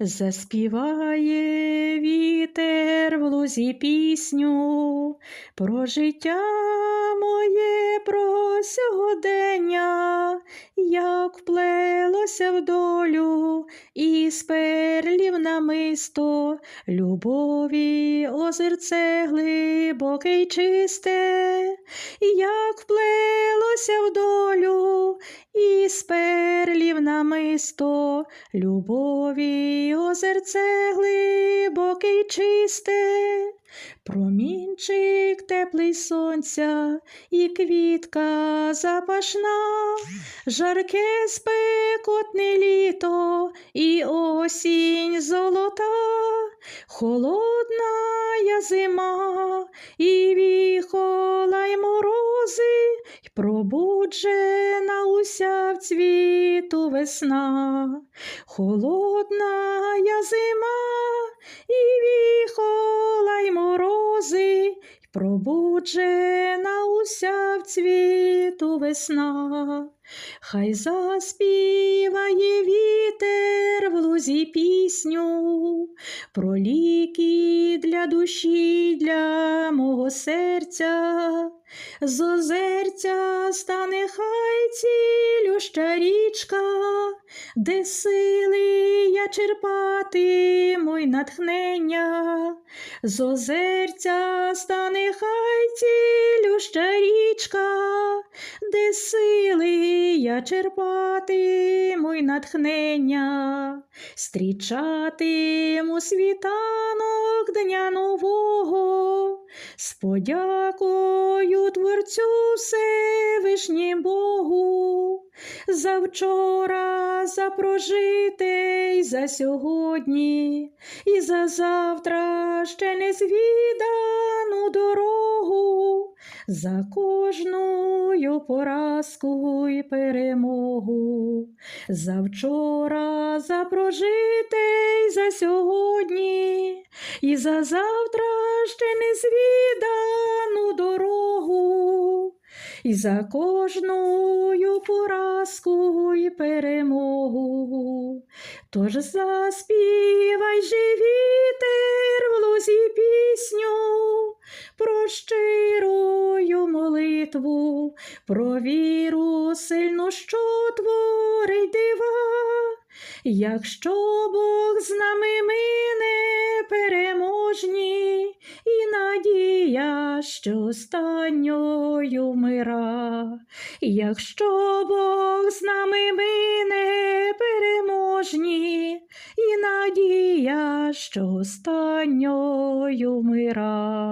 Заспіває вітер в лузі пісню. Про життя моє, про сьогодення, як вплелося в долю із перлів намисто, любові озерце глибоке й чисте, як вплелося в долю із перлів намисто, любові озерце глибоке й чисте, промінчик теплий сонця і квітка запашна, жарке спекотне літо і осінь золота, холодна я зима і й пробуджена уся в цвіту весна, холодна я зима і віхола й морози, пробуджена уся в цвіту весна. Хай заспіває вітер в лузі пісню, про ліки для душі, для мого серця, з озерця стане хай цілюща річка, де сили я черпатиму й натхнення, з озерця стане хай цілюща річка, де сили я черпатиму й натхнення, стрічатиму світанок дня нового, з подякою Творцю Всевишнім Богу, за вчора, за прожите й за сьогодні, і за завтра ще не звідану дорогу, за кожною поразку й перемогу, за вчора, за прожите й за сьогодні, і за завтра ще не звідану дорогу, і за кожною поразку й перемогу. Тож заспівай же вітер в лузі пісню, про щирую молитву, про віру сильну, що творить дива. Якщо Бог з нами ми не переможні, і надія, що останньою вмира. Якщо Бог з нами ми не переможні, і надія, що останньою вмира.